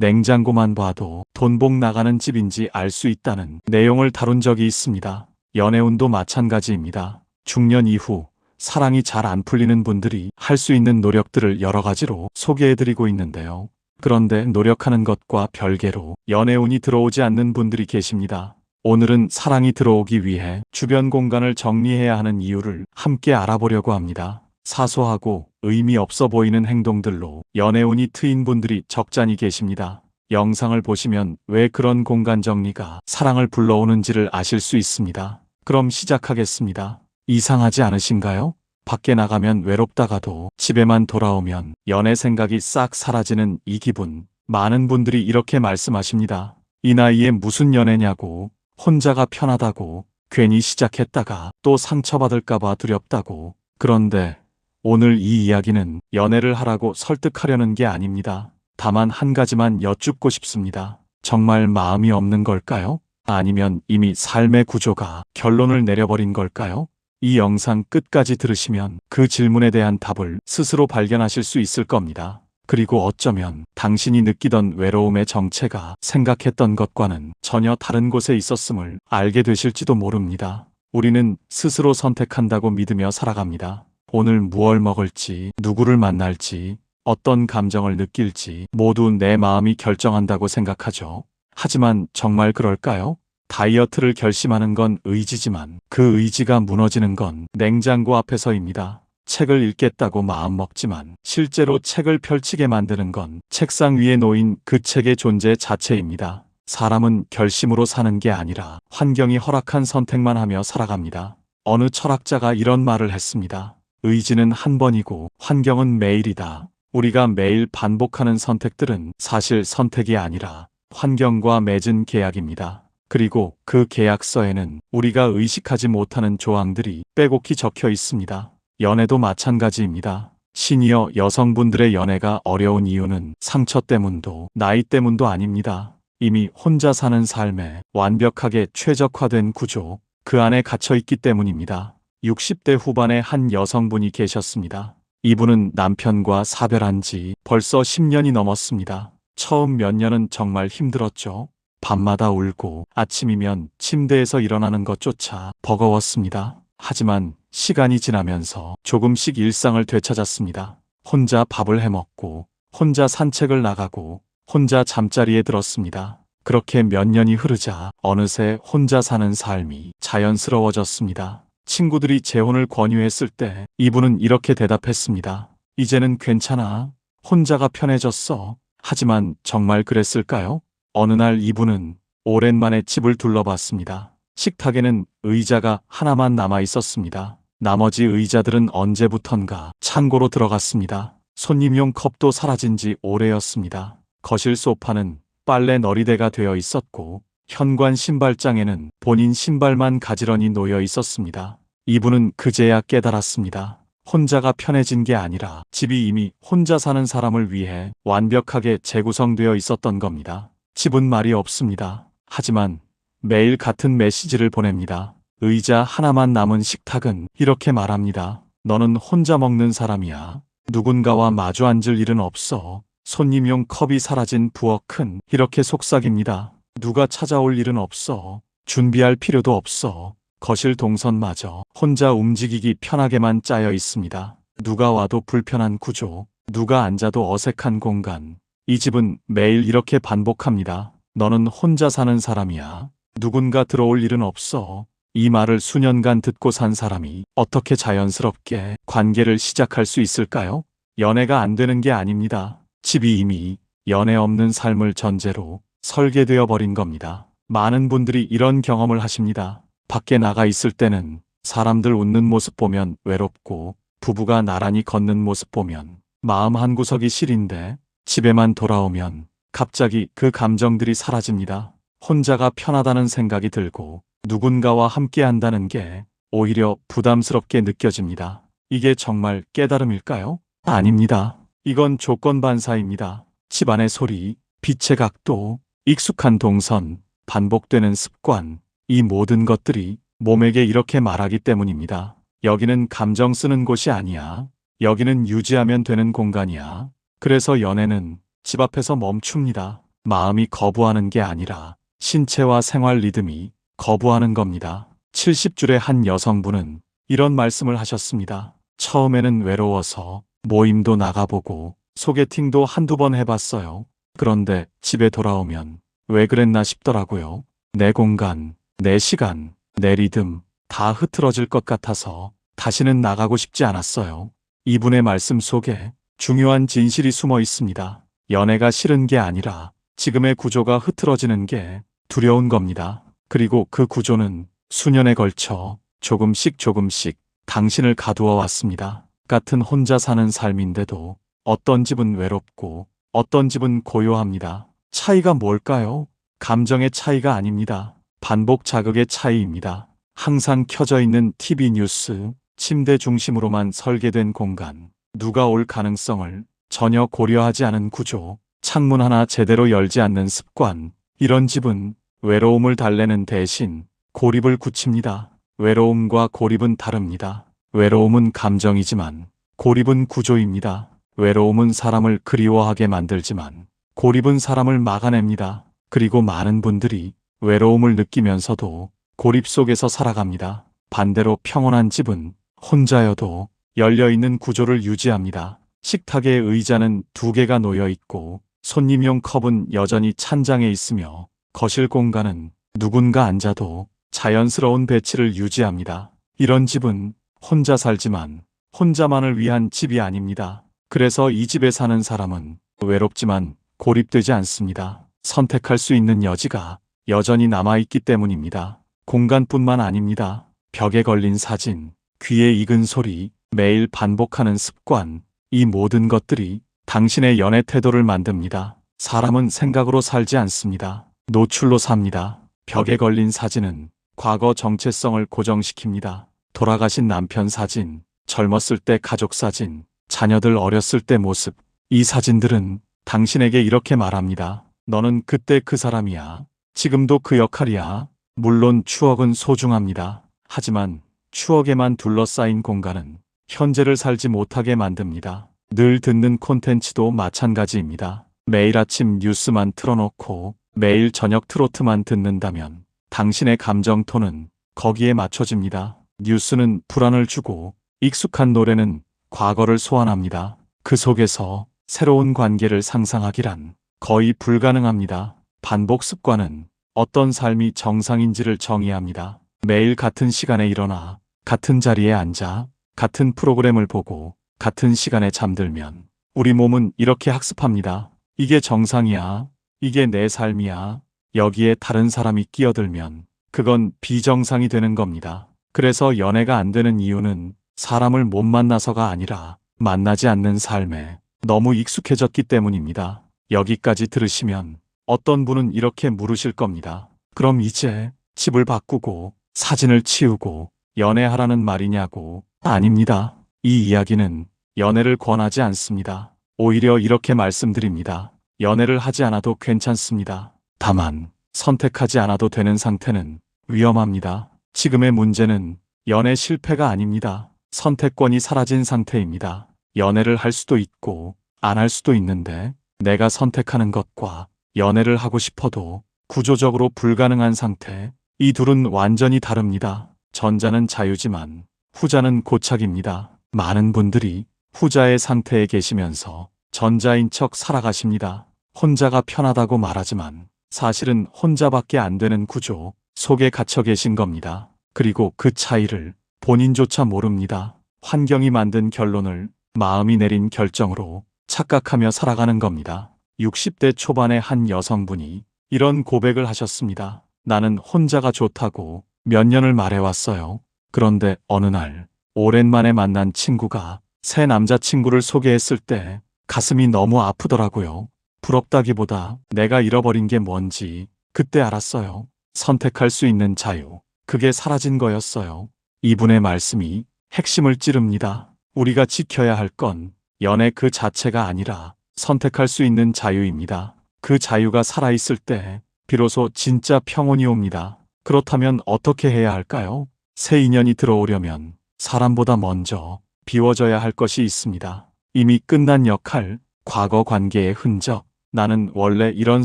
냉장고만 봐도 돈복 나가는 집인지 알 수 있다는 내용을 다룬 적이 있습니다. 연애운도 마찬가지입니다. 중년 이후 사랑이 잘 안 풀리는 분들이 할 수 있는 노력들을 여러 가지로 소개해드리고 있는데요. 그런데 노력하는 것과 별개로 연애운이 들어오지 않는 분들이 계십니다. 오늘은 사랑이 들어오기 위해 주변 공간을 정리해야 하는 이유를 함께 알아보려고 합니다. 사소하고 의미 없어 보이는 행동들로 연애운이 트인 분들이 적잖이 계십니다. 영상을 보시면 왜 그런 공간 정리가 사랑을 불러오는지를 아실 수 있습니다. 그럼 시작하겠습니다. 이상하지 않으신가요? 밖에 나가면 외롭다가도 집에만 돌아오면 연애 생각이 싹 사라지는 이 기분. 많은 분들이 이렇게 말씀하십니다. 이 나이에 무슨 연애냐고, 혼자가 편하다고, 괜히 시작했다가 또 상처받을까봐 두렵다고. 그런데 오늘 이 이야기는 연애를 하라고 설득하려는 게 아닙니다. 다만 한 가지만 여쭙고 싶습니다. 정말 마음이 없는 걸까요? 아니면 이미 삶의 구조가 결론을 내려버린 걸까요? 이 영상 끝까지 들으시면 그 질문에 대한 답을 스스로 발견하실 수 있을 겁니다. 그리고 어쩌면 당신이 느끼던 외로움의 정체가 생각했던 것과는 전혀 다른 곳에 있었음을 알게 되실지도 모릅니다. 우리는 스스로 선택한다고 믿으며 살아갑니다. 오늘 무얼 먹을지, 누구를 만날지, 어떤 감정을 느낄지 모두 내 마음이 결정한다고 생각하죠. 하지만 정말 그럴까요? 다이어트를 결심하는 건 의지지만 그 의지가 무너지는 건 냉장고 앞에서입니다. 책을 읽겠다고 마음먹지만 실제로 책을 펼치게 만드는 건 책상 위에 놓인 그 책의 존재 자체입니다. 사람은 결심으로 사는 게 아니라 환경이 허락한 선택만 하며 살아갑니다. 어느 철학자가 이런 말을 했습니다. 의지는 한 번이고 환경은 매일이다. 우리가 매일 반복하는 선택들은 사실 선택이 아니라 환경과 맺은 계약입니다. 그리고 그 계약서에는 우리가 의식하지 못하는 조항들이 빼곡히 적혀 있습니다. 연애도 마찬가지입니다. 시니어 여성분들의 연애가 어려운 이유는 상처 때문도 나이 때문도 아닙니다. 이미 혼자 사는 삶에 완벽하게 최적화된 구조, 그 안에 갇혀 있기 때문입니다. 60대 후반의 한 여성분이 계셨습니다. 이분은 남편과 사별한 지 벌써 10년이 넘었습니다. 처음 몇 년은 정말 힘들었죠. 밤마다 울고 아침이면 침대에서 일어나는 것조차 버거웠습니다. 하지만 시간이 지나면서 조금씩 일상을 되찾았습니다. 혼자 밥을 해먹고, 혼자 산책을 나가고, 혼자 잠자리에 들었습니다. 그렇게 몇 년이 흐르자 어느새 혼자 사는 삶이 자연스러워졌습니다. 친구들이 재혼을 권유했을 때 이분은 이렇게 대답했습니다. 이제는 괜찮아. 혼자가 편해졌어. 하지만 정말 그랬을까요? 어느 날 이분은 오랜만에 집을 둘러봤습니다. 식탁에는 의자가 하나만 남아 있었습니다. 나머지 의자들은 언제부턴가 창고로 들어갔습니다. 손님용 컵도 사라진 지 오래였습니다. 거실 소파는 빨래 너리대가 되어 있었고 현관 신발장에는 본인 신발만 가지런히 놓여 있었습니다. 이분은 그제야 깨달았습니다. 혼자가 편해진 게 아니라 집이 이미 혼자 사는 사람을 위해 완벽하게 재구성되어 있었던 겁니다. 집은 말이 없습니다. 하지만 매일 같은 메시지를 보냅니다. 의자 하나만 남은 식탁은 이렇게 말합니다. 너는 혼자 먹는 사람이야. 누군가와 마주 앉을 일은 없어. 손님용 컵이 사라진 부엌은 이렇게 속삭입니다. 누가 찾아올 일은 없어. 준비할 필요도 없어. 거실 동선마저 혼자 움직이기 편하게만 짜여 있습니다. 누가 와도 불편한 구조, 누가 앉아도 어색한 공간. 이 집은 매일 이렇게 반복합니다. 너는 혼자 사는 사람이야. 누군가 들어올 일은 없어. 이 말을 수년간 듣고 산 사람이 어떻게 자연스럽게 관계를 시작할 수 있을까요? 연애가 안 되는 게 아닙니다. 집이 이미 연애 없는 삶을 전제로 설계되어 버린 겁니다. 많은 분들이 이런 경험을 하십니다. 밖에 나가 있을 때는 사람들 웃는 모습 보면 외롭고 부부가 나란히 걷는 모습 보면 마음 한구석이 시린데 집에만 돌아오면 갑자기 그 감정들이 사라집니다. 혼자가 편하다는 생각이 들고 누군가와 함께 한다는 게 오히려 부담스럽게 느껴집니다. 이게 정말 깨달음일까요? 아닙니다. 이건 조건 반사입니다. 집안의 소리, 빛의 각도, 익숙한 동선, 반복되는 습관, 이 모든 것들이 몸에게 이렇게 말하기 때문입니다. 여기는 감정 쓰는 곳이 아니야. 여기는 유지하면 되는 공간이야. 그래서 연애는 집 앞에서 멈춥니다. 마음이 거부하는 게 아니라 신체와 생활 리듬이 거부하는 겁니다. 70줄의 한 여성분은 이런 말씀을 하셨습니다. 처음에는 외로워서 모임도 나가보고 소개팅도 한두 번 해봤어요. 그런데 집에 돌아오면 왜 그랬나 싶더라고요. 내 공간, 내 시간, 내 리듬 다 흐트러질 것 같아서 다시는 나가고 싶지 않았어요. 이분의 말씀 속에 중요한 진실이 숨어 있습니다. 연애가 싫은 게 아니라 지금의 구조가 흐트러지는 게 두려운 겁니다. 그리고 그 구조는 수년에 걸쳐 조금씩 조금씩 당신을 가두어 왔습니다. 같은 혼자 사는 삶인데도 어떤 집은 외롭고 어떤 집은 고요합니다. 차이가 뭘까요? 감정의 차이가 아닙니다. 반복 자극의 차이입니다. 항상 켜져 있는 TV 뉴스, 침대 중심으로만 설계된 공간, 누가 올 가능성을 전혀 고려하지 않은 구조, 창문 하나 제대로 열지 않는 습관, 이런 집은 외로움을 달래는 대신 고립을 굳힙니다. 외로움과 고립은 다릅니다. 외로움은 감정이지만 고립은 구조입니다. 외로움은 사람을 그리워하게 만들지만 고립은 사람을 막아냅니다. 그리고 많은 분들이 외로움을 느끼면서도 고립 속에서 살아갑니다. 반대로 평온한 집은 혼자여도 열려있는 구조를 유지합니다. 식탁의 의자는 두 개가 놓여 있고 손님용 컵은 여전히 찬장에 있으며 거실 공간은 누군가 앉아도 자연스러운 배치를 유지합니다. 이런 집은 혼자 살지만 혼자만을 위한 집이 아닙니다. 그래서 이 집에 사는 사람은 외롭지만 고립되지 않습니다. 선택할 수 있는 여지가 여전히 남아있기 때문입니다. 공간뿐만 아닙니다. 벽에 걸린 사진, 귀에 익은 소리, 매일 반복하는 습관, 이 모든 것들이 당신의 연애 태도를 만듭니다. 사람은 생각으로 살지 않습니다. 노출로 삽니다. 벽에 걸린 사진은 과거 정체성을 고정시킵니다. 돌아가신 남편 사진, 젊었을 때 가족 사진, 자녀들 어렸을 때 모습. 이 사진들은 당신에게 이렇게 말합니다. 너는 그때 그 사람이야. 지금도 그 역할이야. 물론 추억은 소중합니다. 하지만 추억에만 둘러싸인 공간은 현재를 살지 못하게 만듭니다. 늘 듣는 콘텐츠도 마찬가지입니다. 매일 아침 뉴스만 틀어놓고 매일 저녁 트로트만 듣는다면 당신의 감정 톤은 거기에 맞춰집니다. 뉴스는 불안을 주고 익숙한 노래는 과거를 소환합니다. 그 속에서 새로운 관계를 상상하기란 거의 불가능합니다. 반복 습관은 어떤 삶이 정상인지를 정의합니다. 매일 같은 시간에 일어나 같은 자리에 앉아 같은 프로그램을 보고 같은 시간에 잠들면 우리 몸은 이렇게 학습합니다. 이게 정상이야. 이게 내 삶이야. 여기에 다른 사람이 끼어들면 그건 비정상이 되는 겁니다. 그래서 연애가 안 되는 이유는 사람을 못 만나서가 아니라 만나지 않는 삶에 너무 익숙해졌기 때문입니다. 여기까지 들으시면 어떤 분은 이렇게 물으실 겁니다. 그럼 이제 집을 바꾸고 사진을 치우고 연애하라는 말이냐고. 아닙니다. 이 이야기는 연애를 권하지 않습니다. 오히려 이렇게 말씀드립니다. 연애를 하지 않아도 괜찮습니다. 다만 선택하지 않아도 되는 상태는 위험합니다. 지금의 문제는 연애 실패가 아닙니다. 선택권이 사라진 상태입니다. 연애를 할 수도 있고 안 할 수도 있는데 내가 선택하는 것과 연애를 하고 싶어도 구조적으로 불가능한 상태. 이 둘은 완전히 다릅니다. 전자는 자유지만 후자는 고착입니다. 많은 분들이 후자의 상태에 계시면서 전자인 척 살아가십니다. 혼자가 편하다고 말하지만 사실은 혼자밖에 안 되는 구조 속에 갇혀 계신 겁니다. 그리고 그 차이를 본인조차 모릅니다. 환경이 만든 결론을 마음이 내린 결정으로 착각하며 살아가는 겁니다. 60대 초반의 한 여성분이 이런 고백을 하셨습니다. 나는 혼자가 좋다고 몇 년을 말해왔어요. 그런데 어느 날 오랜만에 만난 친구가 새 남자친구를 소개했을 때 가슴이 너무 아프더라고요. 부럽다기보다 내가 잃어버린 게 뭔지 그때 알았어요. 선택할 수 있는 자유. 그게 사라진 거였어요. 이분의 말씀이 핵심을 찌릅니다. 우리가 지켜야 할 건 연애 그 자체가 아니라 선택할 수 있는 자유입니다. 그 자유가 살아있을 때 비로소 진짜 평온이 옵니다. 그렇다면 어떻게 해야 할까요? 새 인연이 들어오려면 사람보다 먼저 비워져야 할 것이 있습니다. 이미 끝난 역할, 과거 관계의 흔적, 나는 원래 이런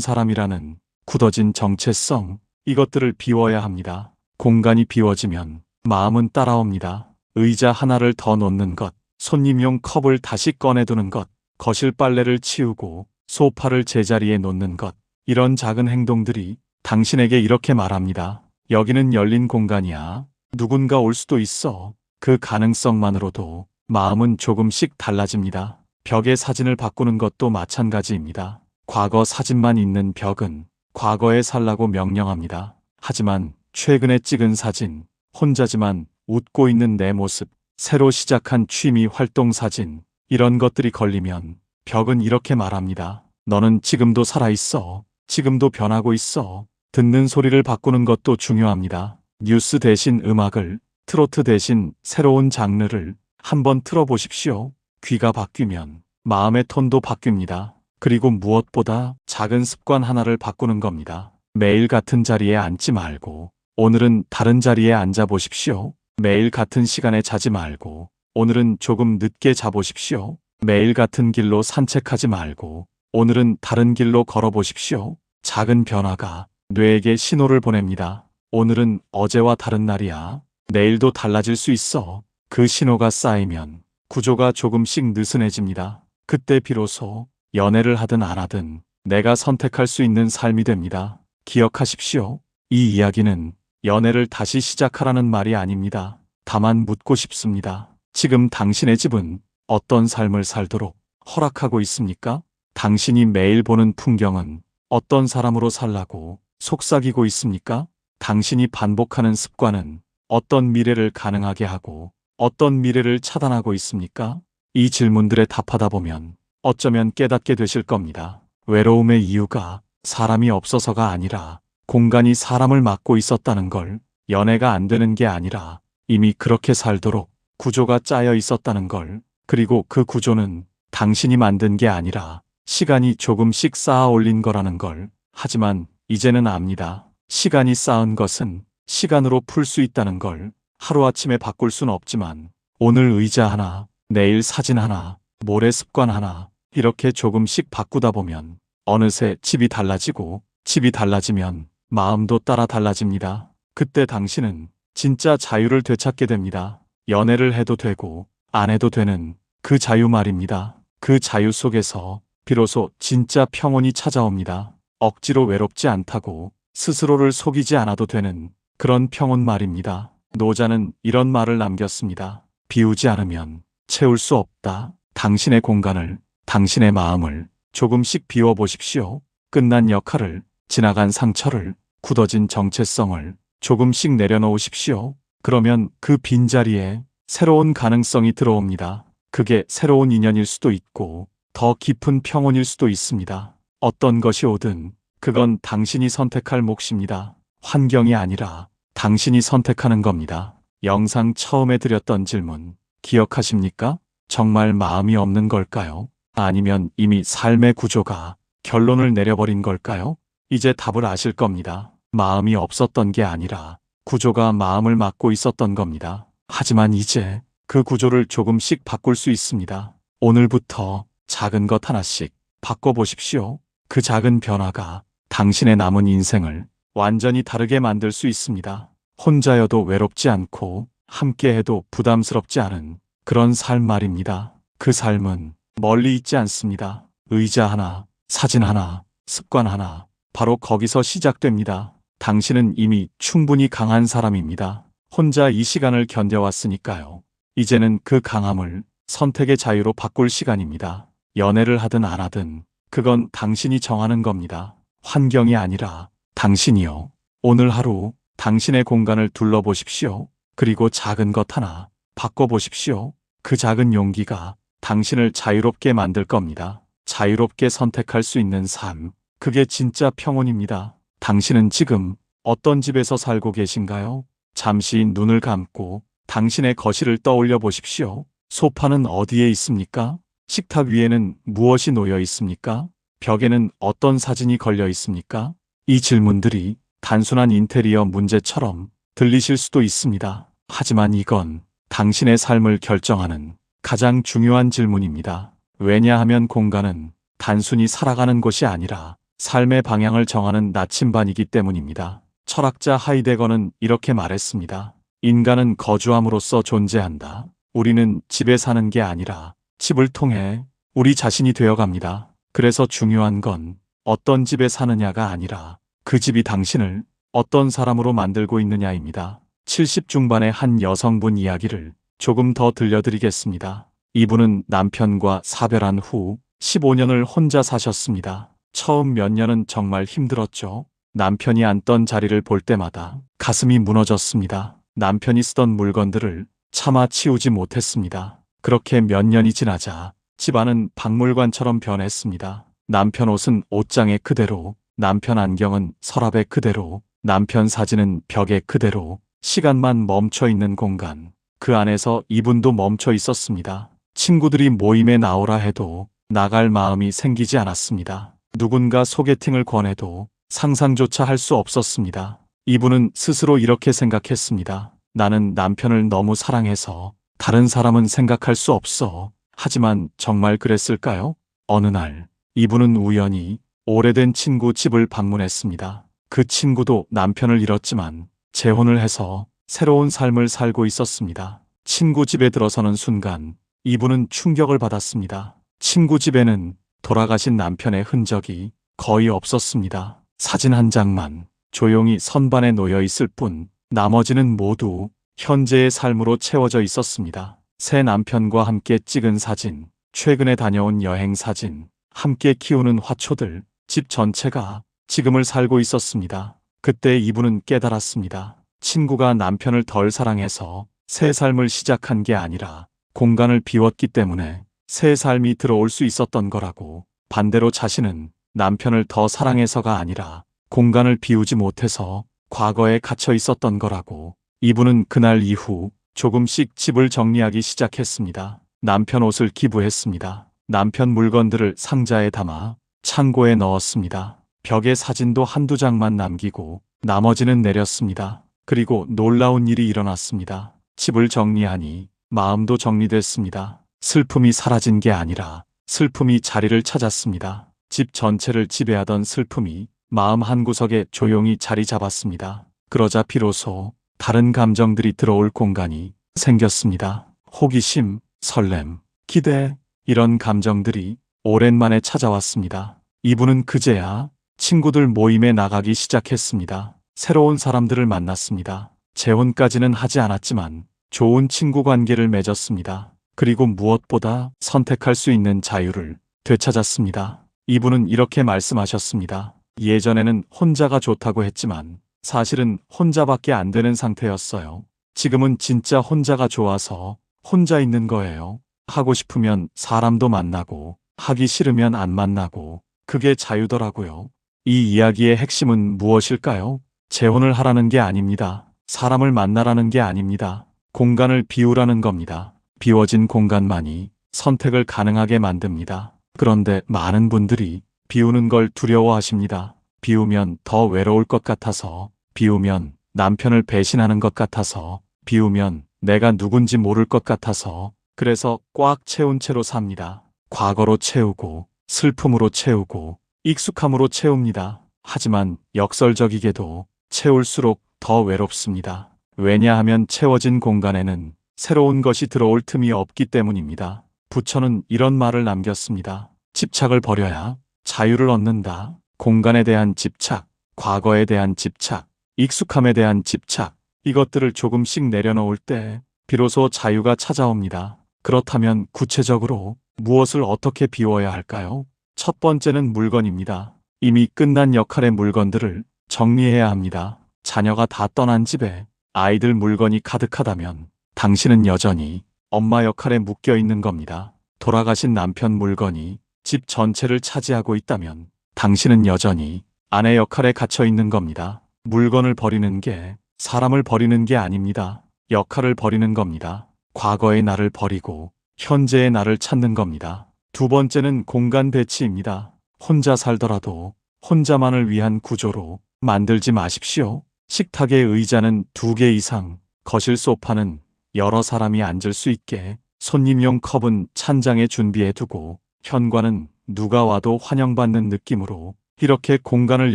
사람이라는 굳어진 정체성, 이것들을 비워야 합니다. 공간이 비워지면 마음은 따라옵니다. 의자 하나를 더 놓는 것, 손님용 컵을 다시 꺼내두는 것, 거실 빨래를 치우고 소파를 제자리에 놓는 것, 이런 작은 행동들이 당신에게 이렇게 말합니다. 여기는 열린 공간이야. 누군가 올 수도 있어. 그 가능성만으로도 마음은 조금씩 달라집니다. 벽에 사진을 바꾸는 것도 마찬가지입니다. 과거 사진만 있는 벽은 과거에 살라고 명령합니다. 하지만 최근에 찍은 사진, 혼자지만 웃고 있는 내 모습, 새로 시작한 취미 활동 사진, 이런 것들이 걸리면 벽은 이렇게 말합니다. 너는 지금도 살아있어. 지금도 변하고 있어. 듣는 소리를 바꾸는 것도 중요합니다. 뉴스 대신 음악을, 트로트 대신 새로운 장르를 한번 틀어보십시오. 귀가 바뀌면 마음의 톤도 바뀝니다. 그리고 무엇보다 작은 습관 하나를 바꾸는 겁니다. 매일 같은 자리에 앉지 말고 오늘은 다른 자리에 앉아 보십시오. 매일 같은 시간에 자지 말고 오늘은 조금 늦게 자보십시오. 매일 같은 길로 산책하지 말고 오늘은 다른 길로 걸어보십시오. 작은 변화가 뇌에게 신호를 보냅니다. 오늘은 어제와 다른 날이야. 내일도 달라질 수 있어. 그 신호가 쌓이면 구조가 조금씩 느슨해집니다. 그때 비로소 연애를 하든 안 하든 내가 선택할 수 있는 삶이 됩니다. 기억하십시오. 이 이야기는 연애를 다시 시작하라는 말이 아닙니다. 다만 묻고 싶습니다. 지금 당신의 집은 어떤 삶을 살도록 허락하고 있습니까? 당신이 매일 보는 풍경은 어떤 사람으로 살라고 속삭이고 있습니까? 당신이 반복하는 습관은 어떤 미래를 가능하게 하고 어떤 미래를 차단하고 있습니까? 이 질문들에 답하다 보면 어쩌면 깨닫게 되실 겁니다. 외로움의 이유가 사람이 없어서가 아니라 공간이 사람을 막고 있었다는 걸 연애가 안 되는 게 아니라 이미 그렇게 살도록 구조가 짜여 있었다는 걸 그리고 그 구조는 당신이 만든 게 아니라 시간이 조금씩 쌓아 올린 거라는 걸 하지만 이제는 압니다. 시간이 쌓은 것은 시간으로 풀 수 있다는 걸 하루아침에 바꿀 순 없지만 오늘 의자 하나, 내일 사진 하나, 모레 습관 하나 이렇게 조금씩 바꾸다 보면 어느새 집이 달라지고 집이 달라지면 마음도 따라 달라집니다. 그때 당신은 진짜 자유를 되찾게 됩니다. 연애를 해도 되고 안 해도 되는 그 자유 말입니다. 그 자유 속에서 비로소 진짜 평온이 찾아옵니다. 억지로 외롭지 않다고 스스로를 속이지 않아도 되는 그런 평온 말입니다. 노자는 이런 말을 남겼습니다. 비우지 않으면 채울 수 없다. 당신의 공간을, 당신의 마음을 조금씩 비워보십시오. 끝난 역할을, 지나간 상처를, 굳어진 정체성을 조금씩 내려놓으십시오. 그러면 그 빈자리에 새로운 가능성이 들어옵니다. 그게 새로운 인연일 수도 있고 더 깊은 평온일 수도 있습니다. 어떤 것이 오든 그건 당신이 선택할 몫입니다. 환경이 아니라 당신이 선택하는 겁니다. 영상 처음에 드렸던 질문 기억하십니까? 정말 마음이 없는 걸까요? 아니면 이미 삶의 구조가 결론을 내려버린 걸까요? 이제 답을 아실 겁니다. 마음이 없었던 게 아니라 구조가 마음을 막고 있었던 겁니다. 하지만 이제 그 구조를 조금씩 바꿀 수 있습니다. 오늘부터 작은 것 하나씩 바꿔보십시오. 그 작은 변화가 당신의 남은 인생을 완전히 다르게 만들 수 있습니다. 혼자여도 외롭지 않고 함께해도 부담스럽지 않은 그런 삶 말입니다. 그 삶은 멀리 있지 않습니다. 의자 하나, 사진 하나, 습관 하나, 바로 거기서 시작됩니다. 당신은 이미 충분히 강한 사람입니다. 혼자 이 시간을 견뎌왔으니까요. 이제는 그 강함을 선택의 자유로 바꿀 시간입니다. 연애를 하든 안 하든 그건 당신이 정하는 겁니다. 환경이 아니라 당신이요. 오늘 하루 당신의 공간을 둘러보십시오. 그리고 작은 것 하나 바꿔보십시오. 그 작은 용기가 당신을 자유롭게 만들 겁니다. 자유롭게 선택할 수 있는 삶. 그게 진짜 평온입니다. 당신은 지금 어떤 집에서 살고 계신가요? 잠시 눈을 감고 당신의 거실을 떠올려 보십시오. 소파는 어디에 있습니까? 식탁 위에는 무엇이 놓여 있습니까? 벽에는 어떤 사진이 걸려 있습니까? 이 질문들이 단순한 인테리어 문제처럼 들리실 수도 있습니다. 하지만 이건 당신의 삶을 결정하는 가장 중요한 질문입니다. 왜냐하면 공간은 단순히 살아가는 것이 아니라 삶의 방향을 정하는 나침반이기 때문입니다. 철학자 하이데거는 이렇게 말했습니다. 인간은 거주함으로써 존재한다. 우리는 집에 사는 게 아니라 집을 통해 우리 자신이 되어갑니다. 그래서 중요한 건 어떤 집에 사느냐가 아니라 그 집이 당신을 어떤 사람으로 만들고 있느냐입니다. 70 중반의 한 여성분 이야기를 조금 더 들려드리겠습니다. 이분은 남편과 사별한 후 15년을 혼자 사셨습니다. 처음 몇 년은 정말 힘들었죠. 남편이 앉던 자리를 볼 때마다 가슴이 무너졌습니다. 남편이 쓰던 물건들을 차마 치우지 못했습니다. 그렇게 몇 년이 지나자 집안은 박물관처럼 변했습니다. 남편 옷은 옷장에 그대로, 남편 안경은 서랍에 그대로, 남편 사진은 벽에 그대로, 시간만 멈춰 있는 공간. 그 안에서 이분도 멈춰 있었습니다. 친구들이 모임에 나오라 해도 나갈 마음이 생기지 않았습니다. 누군가 소개팅을 권해도 상상조차 할 수 없었습니다. 이분은 스스로 이렇게 생각했습니다. 나는 남편을 너무 사랑해서 다른 사람은 생각할 수 없어. 하지만 정말 그랬을까요? 어느 날 이분은 우연히 오래된 친구 집을 방문했습니다. 그 친구도 남편을 잃었지만 재혼을 해서 새로운 삶을 살고 있었습니다. 친구 집에 들어서는 순간 이분은 충격을 받았습니다. 친구 집에는 돌아가신 남편의 흔적이 거의 없었습니다. 사진 한 장만 조용히 선반에 놓여 있을 뿐 나머지는 모두 현재의 삶으로 채워져 있었습니다. 새 남편과 함께 찍은 사진, 최근에 다녀온 여행 사진, 함께 키우는 화초들, 집 전체가 지금을 살고 있었습니다. 그때 이분은 깨달았습니다. 친구가 남편을 덜 사랑해서 새 삶을 시작한 게 아니라 공간을 비웠기 때문에 새 삶이 들어올 수 있었던 거라고 반대로 자신은 남편을 더 사랑해서가 아니라 공간을 비우지 못해서 과거에 갇혀 있었던 거라고 이분은 그날 이후 조금씩 집을 정리하기 시작했습니다. 남편 옷을 기부했습니다. 남편 물건들을 상자에 담아 창고에 넣었습니다. 벽에 사진도 한두 장만 남기고 나머지는 내렸습니다. 그리고 놀라운 일이 일어났습니다. 집을 정리하니 마음도 정리됐습니다. 슬픔이 사라진 게 아니라 슬픔이 자리를 찾았습니다. 집 전체를 지배하던 슬픔이 마음 한구석에 조용히 자리 잡았습니다. 그러자 비로소 다른 감정들이 들어올 공간이 생겼습니다. 호기심, 설렘, 기대, 이런 감정들이 오랜만에 찾아왔습니다. 이분은 그제야 친구들 모임에 나가기 시작했습니다. 새로운 사람들을 만났습니다. 재혼까지는 하지 않았지만 좋은 친구 관계를 맺었습니다. 그리고 무엇보다 선택할 수 있는 자유를 되찾았습니다. 이분은 이렇게 말씀하셨습니다. 예전에는 혼자가 좋다고 했지만 사실은 혼자밖에 안 되는 상태였어요. 지금은 진짜 혼자가 좋아서 혼자 있는 거예요. 하고 싶으면 사람도 만나고 하기 싫으면 안 만나고 그게 자유더라고요. 이 이야기의 핵심은 무엇일까요? 재혼을 하라는 게 아닙니다. 사람을 만나라는 게 아닙니다. 공간을 비우라는 겁니다. 비워진 공간만이 선택을 가능하게 만듭니다. 그런데 많은 분들이 비우는 걸 두려워하십니다. 비우면 더 외로울 것 같아서, 비우면 남편을 배신하는 것 같아서, 비우면 내가 누군지 모를 것 같아서, 그래서 꽉 채운 채로 삽니다. 과거로 채우고, 슬픔으로 채우고, 익숙함으로 채웁니다. 하지만 역설적이게도 채울수록 더 외롭습니다. 왜냐하면 채워진 공간에는 새로운 것이 들어올 틈이 없기 때문입니다. 부처는 이런 말을 남겼습니다. 집착을 버려야 자유를 얻는다. 공간에 대한 집착, 과거에 대한 집착, 익숙함에 대한 집착, 이것들을 조금씩 내려놓을 때 비로소 자유가 찾아옵니다. 그렇다면 구체적으로 무엇을 어떻게 비워야 할까요? 첫 번째는 물건입니다. 이미 끝난 역할의 물건들을 정리해야 합니다. 자녀가 다 떠난 집에 아이들 물건이 가득하다면 당신은 여전히 엄마 역할에 묶여 있는 겁니다. 돌아가신 남편 물건이 집 전체를 차지하고 있다면 당신은 여전히 아내 역할에 갇혀 있는 겁니다. 물건을 버리는 게 사람을 버리는 게 아닙니다. 역할을 버리는 겁니다. 과거의 나를 버리고 현재의 나를 찾는 겁니다. 두 번째는 공간 배치입니다. 혼자 살더라도 혼자만을 위한 구조로 만들지 마십시오. 식탁의 의자는 두 개 이상, 거실 소파는 여러 사람이 앉을 수 있게, 손님용 컵은 찬장에 준비해 두고, 현관은 누가 와도 환영받는 느낌으로 이렇게 공간을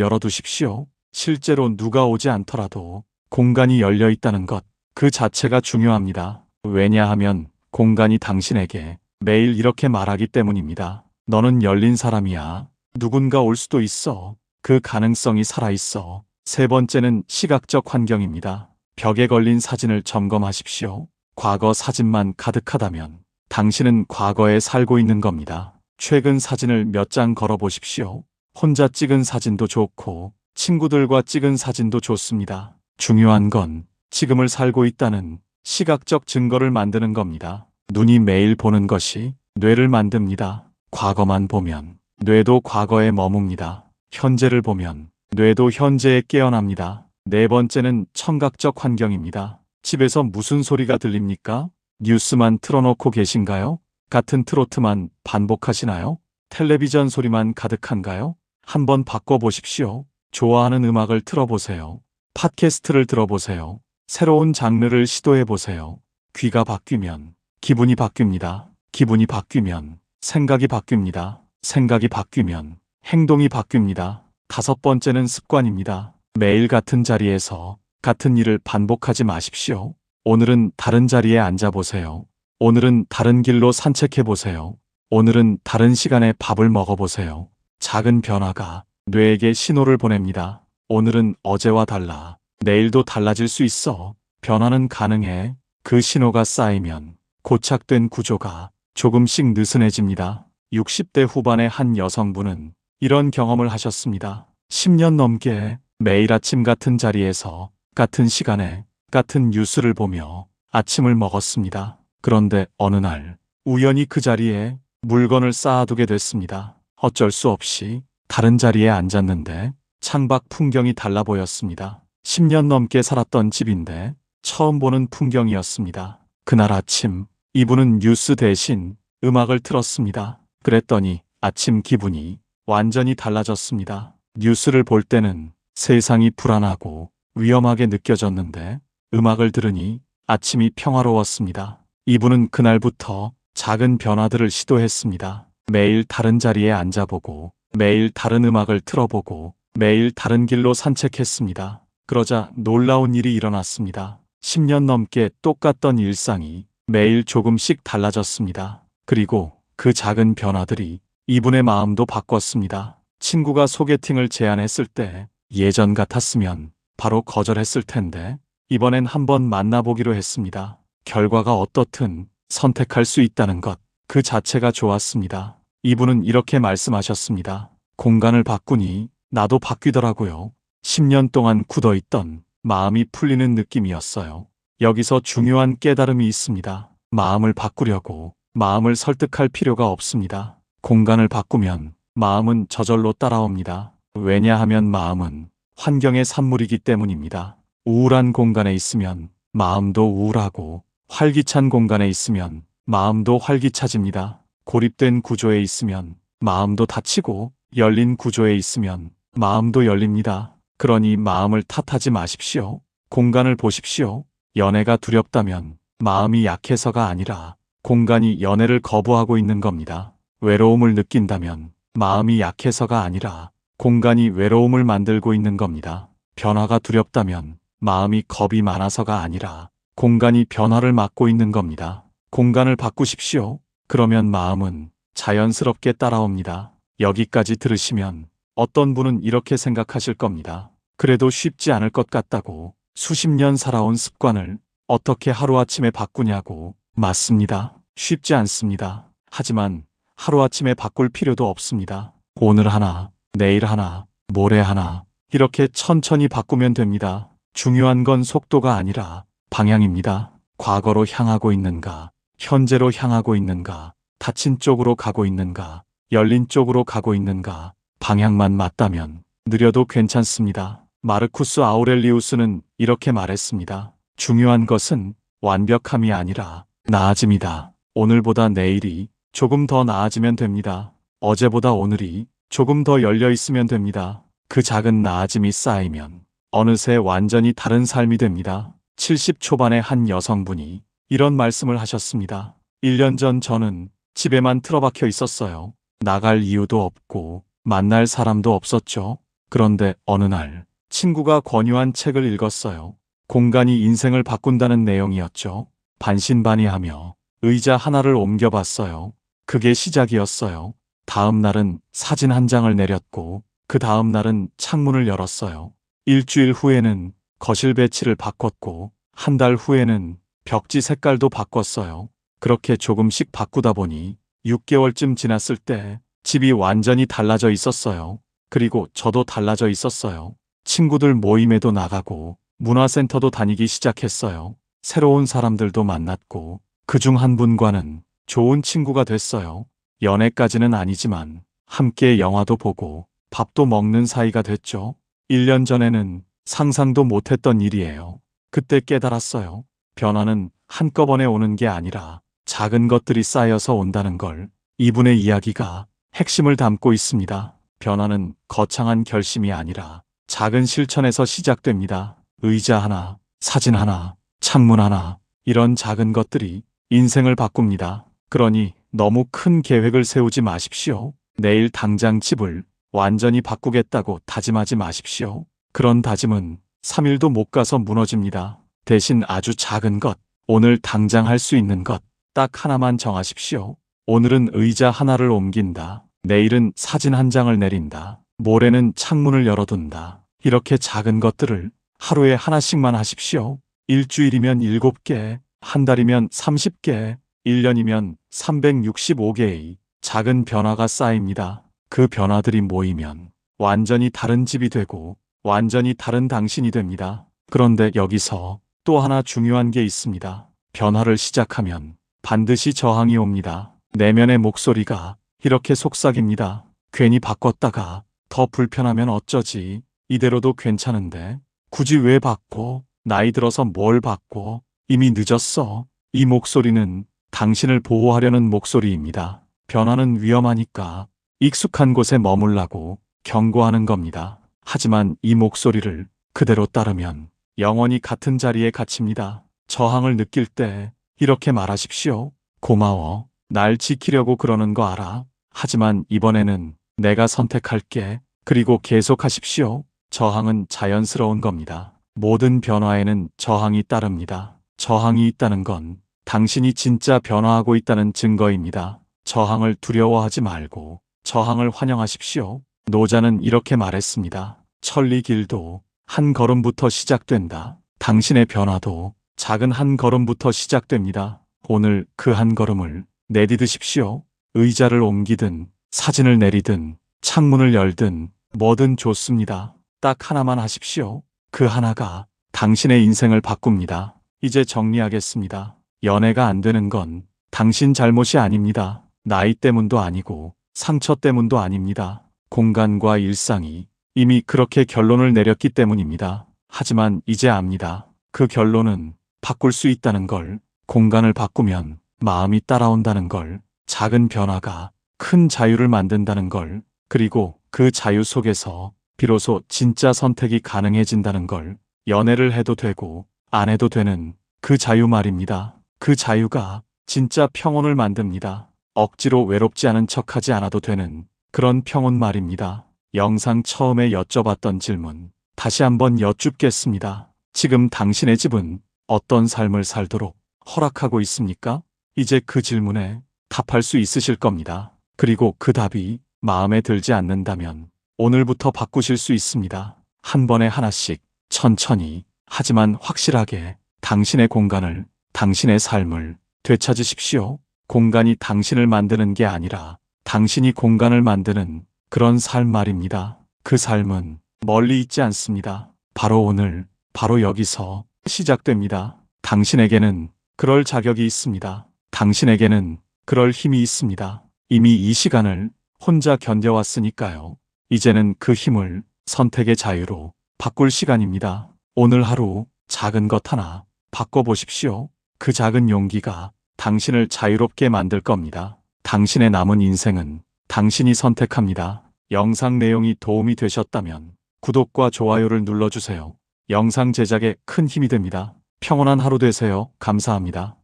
열어두십시오. 실제로 누가 오지 않더라도 공간이 열려 있다는 것, 그 자체가 중요합니다. 왜냐하면 공간이 당신에게 매일 이렇게 말하기 때문입니다. 너는 열린 사람이야. 누군가 올 수도 있어. 그 가능성이 살아있어. 세 번째는 시각적 환경입니다. 벽에 걸린 사진을 점검하십시오. 과거 사진만 가득하다면 당신은 과거에 살고 있는 겁니다. 최근 사진을 몇 장 걸어 보십시오. 혼자 찍은 사진도 좋고 친구들과 찍은 사진도 좋습니다. 중요한 건 지금을 살고 있다는 시각적 증거를 만드는 겁니다. 눈이 매일 보는 것이 뇌를 만듭니다. 과거만 보면 뇌도 과거에 머뭅니다. 현재를 보면 뇌도 현재에 깨어납니다. 네 번째는 청각적 환경입니다. 집에서 무슨 소리가 들립니까? 뉴스만 틀어놓고 계신가요? 같은 트로트만 반복하시나요? 텔레비전 소리만 가득한가요? 한번 바꿔보십시오. 좋아하는 음악을 틀어보세요. 팟캐스트를 들어보세요. 새로운 장르를 시도해보세요. 귀가 바뀌면 기분이 바뀝니다. 기분이 바뀌면 생각이 바뀝니다. 생각이 바뀌면 행동이 바뀝니다. 다섯 번째는 습관입니다. 매일 같은 자리에서 같은 일을 반복하지 마십시오. 오늘은 다른 자리에 앉아보세요. 오늘은 다른 길로 산책해보세요. 오늘은 다른 시간에 밥을 먹어보세요. 작은 변화가 뇌에게 신호를 보냅니다. 오늘은 어제와 달라. 내일도 달라질 수 있어. 변화는 가능해. 그 신호가 쌓이면 고착된 구조가 조금씩 느슨해집니다. 60대 후반의 한 여성분은 이런 경험을 하셨습니다. 10년 넘게 매일 아침 같은 자리에서 같은 시간에 같은 뉴스를 보며 아침을 먹었습니다. 그런데 어느 날 우연히 그 자리에 물건을 쌓아두게 됐습니다. 어쩔 수 없이 다른 자리에 앉았는데 창밖 풍경이 달라 보였습니다. 10년 넘게 살았던 집인데 처음 보는 풍경이었습니다. 그날 아침 이분은 뉴스 대신 음악을 틀었습니다. 그랬더니 아침 기분이 완전히 달라졌습니다. 뉴스를 볼 때는 세상이 불안하고 위험하게 느껴졌는데 음악을 들으니 아침이 평화로웠습니다. 이분은 그날부터 작은 변화들을 시도했습니다. 매일 다른 자리에 앉아보고 매일 다른 음악을 틀어보고 매일 다른 길로 산책했습니다. 그러자 놀라운 일이 일어났습니다. 10년 넘게 똑같던 일상이 매일 조금씩 달라졌습니다. 그리고 그 작은 변화들이 이분의 마음도 바꿨습니다. 친구가 소개팅을 제안했을 때 예전 같았으면 바로 거절했을 텐데 이번엔 한번 만나보기로 했습니다. 결과가 어떻든 선택할 수 있다는 것, 그 자체가 좋았습니다. 이분은 이렇게 말씀하셨습니다. 공간을 바꾸니 나도 바뀌더라고요. 10년 동안 굳어있던 마음이 풀리는 느낌이었어요. 여기서 중요한 깨달음이 있습니다. 마음을 바꾸려고 마음을 설득할 필요가 없습니다. 공간을 바꾸면 마음은 저절로 따라옵니다. 왜냐하면 마음은 환경의 산물이기 때문입니다. 우울한 공간에 있으면 마음도 우울하고 활기찬 공간에 있으면 마음도 활기차집니다. 고립된 구조에 있으면 마음도 닫히고 열린 구조에 있으면 마음도 열립니다. 그러니 마음을 탓하지 마십시오. 공간을 보십시오. 연애가 두렵다면 마음이 약해서가 아니라 공간이 연애를 거부하고 있는 겁니다. 외로움을 느낀다면 마음이 약해서가 아니라 공간이 외로움을 만들고 있는 겁니다. 변화가 두렵다면 마음이 겁이 많아서가 아니라 공간이 변화를 막고 있는 겁니다. 공간을 바꾸십시오. 그러면 마음은 자연스럽게 따라옵니다. 여기까지 들으시면 어떤 분은 이렇게 생각하실 겁니다. 그래도 쉽지 않을 것 같다고 수십 년 살아온 습관을 어떻게 하루아침에 바꾸냐고. 맞습니다. 쉽지 않습니다. 하지만 하루아침에 바꿀 필요도 없습니다. 오늘 하나, 내일 하나, 모레 하나, 이렇게 천천히 바꾸면 됩니다. 중요한 건 속도가 아니라 방향입니다. 과거로 향하고 있는가, 현재로 향하고 있는가, 닫힌 쪽으로 가고 있는가, 열린 쪽으로 가고 있는가, 방향만 맞다면 느려도 괜찮습니다. 마르쿠스 아우렐리우스는 이렇게 말했습니다. 중요한 것은 완벽함이 아니라 나아짐이다. 오늘보다 내일이 조금 더 나아지면 됩니다. 어제보다 오늘이 조금 더 열려 있으면 됩니다. 그 작은 나아짐이 쌓이면 어느새 완전히 다른 삶이 됩니다. 70 초반의 한 여성분이 이런 말씀을 하셨습니다. 1년 전 저는 집에만 틀어박혀 있었어요. 나갈 이유도 없고 만날 사람도 없었죠. 그런데 어느 날 친구가 권유한 책을 읽었어요. 공간이 인생을 바꾼다는 내용이었죠. 반신반의하며 의자 하나를 옮겨봤어요. 그게 시작이었어요. 다음 날은 사진 한 장을 내렸고 그 다음 날은 창문을 열었어요. 일주일 후에는 거실 배치를 바꿨고 한 달 후에는 벽지 색깔도 바꿨어요. 그렇게 조금씩 바꾸다 보니 6개월쯤 지났을 때 집이 완전히 달라져 있었어요. 그리고 저도 달라져 있었어요. 친구들 모임에도 나가고 문화센터도 다니기 시작했어요. 새로운 사람들도 만났고 그중 한 분과는 좋은 친구가 됐어요. 연애까지는 아니지만 함께 영화도 보고 밥도 먹는 사이가 됐죠. 1년 전에는 상상도 못했던 일이에요. 그때 깨달았어요. 변화는 한꺼번에 오는 게 아니라 작은 것들이 쌓여서 온다는 걸 이분의 이야기가 핵심을 담고 있습니다. 변화는 거창한 결심이 아니라 작은 실천에서 시작됩니다. 의자 하나, 사진 하나, 창문 하나, 이런 작은 것들이 인생을 바꿉니다. 그러니 너무 큰 계획을 세우지 마십시오. 내일 당장 집을 완전히 바꾸겠다고 다짐하지 마십시오. 그런 다짐은 3일도 못 가서 무너집니다. 대신 아주 작은 것, 오늘 당장 할 수 있는 것, 딱 하나만 정하십시오. 오늘은 의자 하나를 옮긴다. 내일은 사진 한 장을 내린다. 모레는 창문을 열어둔다. 이렇게 작은 것들을 하루에 하나씩만 하십시오. 일주일이면 7개, 한 달이면 30개, 1년이면 365개의 작은 변화가 쌓입니다. 그 변화들이 모이면 완전히 다른 집이 되고 완전히 다른 당신이 됩니다. 그런데 여기서 또 하나 중요한 게 있습니다. 변화를 시작하면 반드시 저항이 옵니다. 내면의 목소리가 이렇게 속삭입니다. 괜히 바꿨다가 더 불편하면 어쩌지? 이대로도 괜찮은데 굳이 왜 바꿔? 나이 들어서 뭘 바꿔? 이미 늦었어. 이 목소리는 당신을 보호하려는 목소리입니다. 변화는 위험하니까 익숙한 곳에 머물라고 경고하는 겁니다. 하지만 이 목소리를 그대로 따르면 영원히 같은 자리에 갇힙니다. 저항을 느낄 때 이렇게 말하십시오. 고마워. 날 지키려고 그러는 거 알아. 하지만 이번에는 내가 선택할게. 그리고 계속하십시오. 저항은 자연스러운 겁니다. 모든 변화에는 저항이 따릅니다. 저항이 있다는 건 당신이 진짜 변화하고 있다는 증거입니다. 저항을 두려워하지 말고 저항을 환영하십시오. 노자는 이렇게 말했습니다. 천리 길도 한 걸음부터 시작된다. 당신의 변화도 작은 한 걸음부터 시작됩니다. 오늘 그 한 걸음을 내디드십시오. 의자를 옮기든 사진을 내리든 창문을 열든 뭐든 좋습니다. 딱 하나만 하십시오. 그 하나가 당신의 인생을 바꿉니다. 이제 정리하겠습니다. 연애가 안 되는 건 당신 잘못이 아닙니다. 나이 때문도 아니고 상처 때문도 아닙니다. 공간과 일상이 이미 그렇게 결론을 내렸기 때문입니다. 하지만 이제 압니다. 그 결론은 바꿀 수 있다는 걸, 공간을 바꾸면 마음이 따라온다는 걸, 작은 변화가 큰 자유를 만든다는 걸, 그리고 그 자유 속에서 비로소 진짜 선택이 가능해진다는 걸, 연애를 해도 되고 안 해도 되는 그 자유 말입니다. 그 자유가 진짜 평온을 만듭니다. 억지로 외롭지 않은 척하지 않아도 되는 그런 평온 말입니다. 영상 처음에 여쭤봤던 질문 다시 한번 여쭙겠습니다. 지금 당신의 집은 어떤 삶을 살도록 허락하고 있습니까? 이제 그 질문에 답할 수 있으실 겁니다. 그리고 그 답이 마음에 들지 않는다면 오늘부터 바꾸실 수 있습니다. 한 번에 하나씩 천천히 하지만 확실하게 당신의 공간을 당신의 삶을 되찾으십시오. 공간이 당신을 만드는 게 아니라 당신이 공간을 만드는 그런 삶 말입니다. 그 삶은 멀리 있지 않습니다. 바로 오늘, 바로 여기서 시작됩니다. 당신에게는 그럴 자격이 있습니다. 당신에게는 그럴 힘이 있습니다. 이미 이 시간을 혼자 견뎌왔으니까요. 이제는 그 힘을 선택의 자유로 바꿀 시간입니다. 오늘 하루 작은 것 하나 바꿔보십시오. 그 작은 용기가 당신을 자유롭게 만들 겁니다. 당신의 남은 인생은 당신이 선택합니다. 영상 내용이 도움이 되셨다면 구독과 좋아요를 눌러주세요. 영상 제작에 큰 힘이 됩니다. 평온한 하루 되세요. 감사합니다.